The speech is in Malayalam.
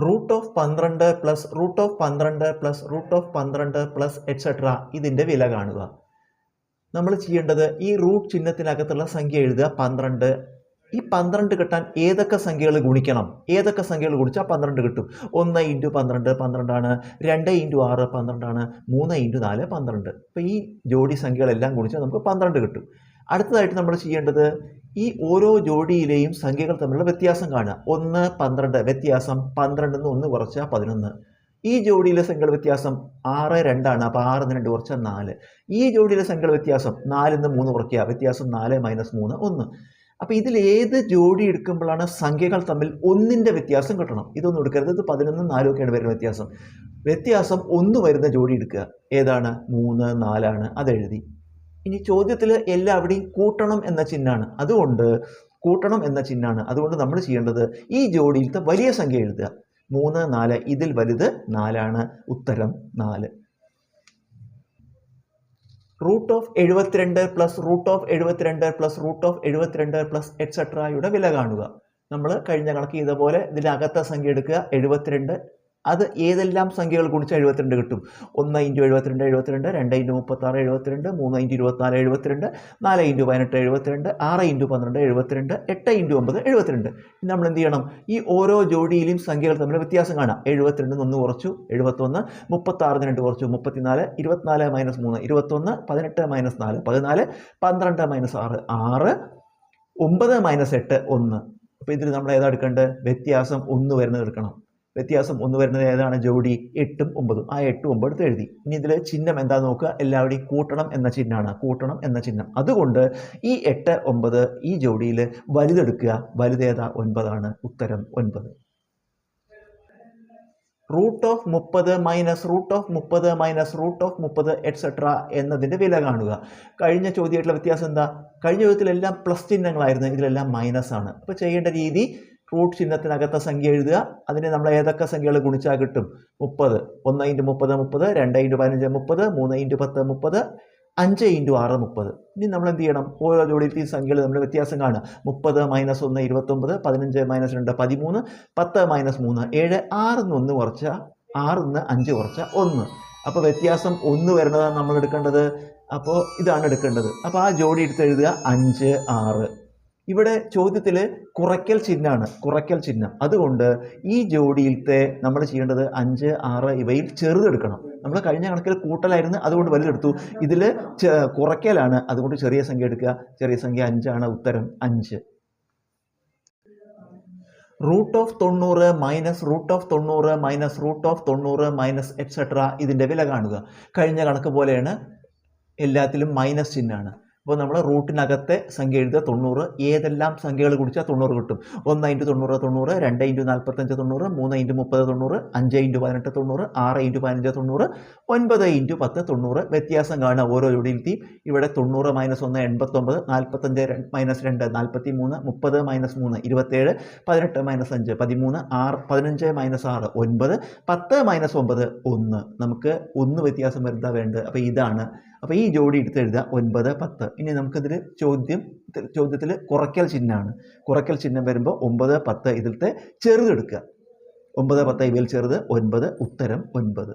റൂട്ട് ഓഫ് പന്ത്രണ്ട് പ്ലസ് റൂട്ട് ഓഫ് പന്ത്രണ്ട് പ്ലസ് റൂട്ട് ഓഫ് പന്ത്രണ്ട് പ്ലസ് എക്സെട്ര ഇതിന്റെ വില കാണുക. നമ്മൾ ചെയ്യേണ്ടത് ഈ റൂട്ട് ചിഹ്നത്തിനകത്തുള്ള സംഖ്യ എഴുതുക പന്ത്രണ്ട്. ഈ പന്ത്രണ്ട് കിട്ടാൻ ഏതൊക്കെ സംഖ്യകൾ ഗുണിക്കണം? ഏതൊക്കെ സംഖ്യകൾ ഗുണിച്ചാൽ പന്ത്രണ്ട് കിട്ടും? ഒന്ന് ഇന്റു പന്ത്രണ്ട് പന്ത്രണ്ടാണ്. രണ്ട് ഇന്റു ആറ് പന്ത്രണ്ടാണ്. മൂന്ന് ഇന്റു നാല് പന്ത്രണ്ട്. അപ്പോൾ ഈ ജോഡി സംഖ്യകളെല്ലാം ഗുണിച്ചാൽ നമുക്ക് പന്ത്രണ്ട് കിട്ടും. അടുത്തതായിട്ട് നമ്മൾ ചെയ്യേണ്ടത് ഈ ഓരോ ജോഡിയിലെയും സംഖ്യകൾ തമ്മിലുള്ള വ്യത്യാസം കാണുക. ഒന്ന് പന്ത്രണ്ട്. വ്യത്യാസം പന്ത്രണ്ടിൽ നിന്ന് ഒന്ന് കുറച്ചാൽ പതിനൊന്ന്. ഈ ജോഡിയിലെ സംഖ്യകൾ വ്യത്യാസം ആറ് രണ്ടാണ്. അപ്പോൾ ആറ് നിന്ന് രണ്ട് കുറച്ചാൽ നാല്. ഈ ജോഡിയിലെ സംഖ്യകൾ വ്യത്യാസം നാലിൽ നിന്ന് മൂന്ന് കുറയ്ക്കുക. വ്യത്യാസം നാല് മൈനസ് മൂന്ന് ഒന്ന്. അപ്പോൾ ഇതിൽ ഏത് ജോഡി എടുക്കുമ്പോഴാണ് സംഖ്യകൾ തമ്മിൽ ഒന്നിന്റെ വ്യത്യാസം കിട്ടണം? ഇതൊന്നും എടുക്കരുത്. ഇത് പതിനൊന്നും നാലും ഒക്കെയാണ് വരുന്ന വ്യത്യാസം. വ്യത്യാസം ഒന്ന് വരുന്ന ജോഡി എടുക്കുക. ഏതാണ്? മൂന്ന് നാലാണ്. അതെഴുതി. ഇനി ചോദ്യത്തിൽ എല്ലാവിടെയും കൂട്ടണം എന്ന ചിഹ്നമാണ് അതുകൊണ്ട് കൂട്ടണം എന്ന ചിഹ്നമാണ് അതുകൊണ്ട് നമ്മൾ ചെയ്യേണ്ടത് ഈ ജോഡിയിലത്തെ വലിയ സംഖ്യ എഴുതുക. മൂന്ന് നാല് ഇതിൽ വലുത് നാലാണ്. ഉത്തരം നാല്. റൂട്ട് ഓഫ് എഴുപത്തിരണ്ട് പ്ലസ് റൂട്ട് ഓഫ് എഴുപത്തിരണ്ട് പ്ലസ് റൂട്ട് ഓഫ് എഴുപത്തിരണ്ട് പ്ലസ് എക്സെട്രയുടെ വില കാണുക. നമ്മൾ കഴിഞ്ഞ കണക്ക് ചെയ്ത പോലെ ഇതിനകത്തെ സംഖ്യ എടുക്കുക. എഴുപത്തിരണ്ട് അത് ഏതെല്ലാം സംഖ്യകൾ ഗുണിച്ചാൽ എഴുപത്തിരണ്ട് കിട്ടും? ഒന്ന് ഇന്റു എഴുപത്തിരണ്ട് എഴുപത്തിരണ്ട് രണ്ട് ഇന്റു മുപ്പത്താറ് എഴുപത്തിരണ്ട് മൂന്ന് ഇന്റു ഇരുപത്തിനാല് എഴുപത്തിരണ്ട് നാല് ഇന്റു പതിനെട്ട് എഴുപത്തിരണ്ട് ആറ് ഇന്റു പന്ത്രണ്ട് എഴുപത്തിരണ്ട് എട്ട് ഇന്റു ഒമ്പത് എഴുപത്തിരണ്ട്. നമ്മൾ എന്ത് ചെയ്യണം? ഈ ഓരോ ജോഡിയിലും സംഖ്യകൾ തമ്മിൽ വ്യത്യാസം കാണാം. എഴുപത്തിരണ്ടിൽ ഒന്ന് കുറച്ചു എഴുപത്തൊന്ന് മുപ്പത്താറിന് രണ്ട് കുറച്ചു മുപ്പത്തിനാല് ഇരുപത്തിനാല് മൈനസ് മൂന്ന് ഇരുപത്തൊന്ന് പതിനെട്ട് മൈനസ് നാല് പതിനാല് പന്ത്രണ്ട് മൈനസ് ആറ് ആറ് ഒമ്പത് മൈനസ് എട്ട് ഒന്ന്. അപ്പോൾ ഇതിൽ നമ്മൾ ഏതാ എടുക്കേണ്ടത്? വ്യത്യാസം ഒന്ന് വരുന്നത് എടുക്കണം. വ്യത്യാസം ഒന്ന് വരുന്നത് ഏതാണ്? ജോഡി എട്ടും ഒമ്പതും. ആ എട്ടും ഒമ്പത് എഴുതി. ഇനി ഇതിൽ ചിഹ്നം എന്താ നോക്കുക? എല്ലാവരുടെയും കൂട്ടണം എന്ന ചിഹ്നമാണ്. കൂട്ടണം എന്ന ചിഹ്നം. അതുകൊണ്ട് ഈ എട്ട് ഒമ്പത് ഈ ജോഡിയിൽ വലുതെടുക്കുക. വലുതേതാ ഒൻപതാണ്. ഉത്തരം ഒൻപത്. റൂട്ട് ഓഫ് മുപ്പത് മൈനസ് റൂട്ട് ഓഫ് മുപ്പത് മൈനസ് റൂട്ട് ഓഫ് മുപ്പത് എക്സെട്ര എന്നതിന്റെ വില കാണുക. കഴിഞ്ഞ ചോദ്യമായിട്ടുള്ള വ്യത്യാസം എന്താ? കഴിഞ്ഞ ചോദ്യത്തിലെല്ലാം പ്ലസ് ചിഹ്നങ്ങളായിരുന്നു. ഇതിലെല്ലാം മൈനസ് ആണ്. അപ്പോൾ ചെയ്യേണ്ട രീതി റൂട്ട് ചിഹ്നത്തിനകത്ത സംഖ്യ എഴുതുക. അതിനെ നമ്മൾ ഏതൊക്കെ സംഖ്യകൾ ഗുണിച്ചാൽ കിട്ടും? മുപ്പത്. ഒന്ന് ഇന്റു മുപ്പത് മുപ്പത് രണ്ട് ഇന്റു പതിനഞ്ച് മുപ്പത് മൂന്ന് ഇന്റു പത്ത് മുപ്പത് അഞ്ച് ഇന്റു ആറ് മുപ്പത്. ഇനി നമ്മൾ എന്ത് ചെയ്യണം? ഓരോ ജോഡിയിലെയും സംഖ്യകൾ നമ്മൾ വ്യത്യാസം കാണുക. മുപ്പത് മൈനസ് ഒന്ന് ഇരുപത്തൊമ്പത് പതിനഞ്ച് മൈനസ് രണ്ട് പതിമൂന്ന് പത്ത് മൈനസ് മൂന്ന് ഏഴ് ആറിൽ നിന്ന് ഒന്ന് കുറച്ച ആറിൽ നിന്ന് അഞ്ച് കുറച്ച ഒന്ന്. അപ്പോൾ വ്യത്യാസം ഒന്ന് വരുന്നതാണ് നമ്മൾ എടുക്കേണ്ടത്. അപ്പോൾ ഇതാണ് എടുക്കേണ്ടത്. അപ്പോൾ ആ ജോഡി എടുത്ത് എഴുതുക. അഞ്ച് ആറ്. ഇവിടെ ചോദ്യത്തിൽ കുറയ്ക്കൽ ചിഹ്നമാണ് കുറയ്ക്കൽ ചിഹ്നം. അതുകൊണ്ട് ഈ ജോഡിയിലത്തെ നമ്മൾ ചെയ്യേണ്ടത് അഞ്ച് ആറ് ഇവയിൽ ചെറുതെടുക്കണം. നമ്മൾ കഴിഞ്ഞ കണക്കിൽ കൂട്ടലായിരുന്നു അതുകൊണ്ട് വലുതെടുത്തു. ഇതിൽ കുറയ്ക്കലാണ് അതുകൊണ്ട് ചെറിയ സംഖ്യ എടുക്കുക. ചെറിയ സംഖ്യ അഞ്ചാണ് ഉത്തരം അഞ്ച്. റൂട്ട് ഓഫ് തൊണ്ണൂറ് മൈനസ് റൂട്ട് ഓഫ് തൊണ്ണൂറ് മൈനസ് റൂട്ട് ഓഫ് തൊണ്ണൂറ് മൈനസ് എക്സെട്ര ഇതിന്റെ വില കാണുക. കഴിഞ്ഞ കണക്ക് പോലെയാണ് എല്ലാത്തിലും മൈനസ് ചിഹ്നമാണ്. അപ്പോൾ നമ്മൾ റൂട്ടിനകത്തെ സംഖ്യ എഴുതുക തൊണ്ണൂറ്. ഏതെല്ലാം സംഖ്യകൾ കുടിച്ചാൽ തൊണ്ണൂറ് കിട്ടും? ഒന്ന് ഇന്റു തൊണ്ണൂറ് തൊണ്ണൂറ് രണ്ട് ഇന്റു നാൽപ്പത്തഞ്ച് തൊണ്ണൂറ് മൂന്ന് ഇന്റു മുപ്പത് തൊണ്ണൂറ് അഞ്ച് ഇന്റു പതിനെട്ട് തൊണ്ണൂറ് ആറ് ഇന്റു പതിനഞ്ച് തൊണ്ണൂറ് ഒൻപത് ഇന്റു പത്ത് തൊണ്ണൂറ്. വ്യത്യാസം കാണുക ഓരോ ജോഡിയിലെത്തിയും ഇവിടെ തൊണ്ണൂറ് മൈനസ് ഒന്ന് എൺപത്തൊമ്പത് നാൽപ്പത്തഞ്ച് മൈനസ് രണ്ട് നാൽപ്പത്തി മൂന്ന് മുപ്പത് മൈനസ് മൂന്ന് ഇരുപത്തേഴ് പതിനെട്ട് മൈനസ് അഞ്ച് പതിമൂന്ന് ആറ് പതിനഞ്ച് മൈനസ് ആറ് ഒൻപത് പത്ത് മൈനസ് ഒമ്പത് ഒന്ന്. നമുക്ക് ഒന്ന് വ്യത്യാസം വരുന്നതാണ് വേണ്ടത്. അപ്പോൾ ഇതാണ് അപ്പോൾ ഈ ജോഡി എടുത്ത് എഴുതുക ഒൻപത് പത്ത്. ഇനി നമുക്കിതിൽ ചോദ്യം ചോദ്യത്തിൽ കുറയ്ക്കൽ ചിഹ്നമാണ്. കുറയ്ക്കൽ ചിഹ്നം വരുമ്പോൾ ഒമ്പത് പത്ത് ഇതിലത്തെ ചെറുതെടുക്കുക. ഒമ്പത് പത്ത് ഇവയിൽ ചെറുത് ഒൻപത് ഉത്തരം ഒൻപത്.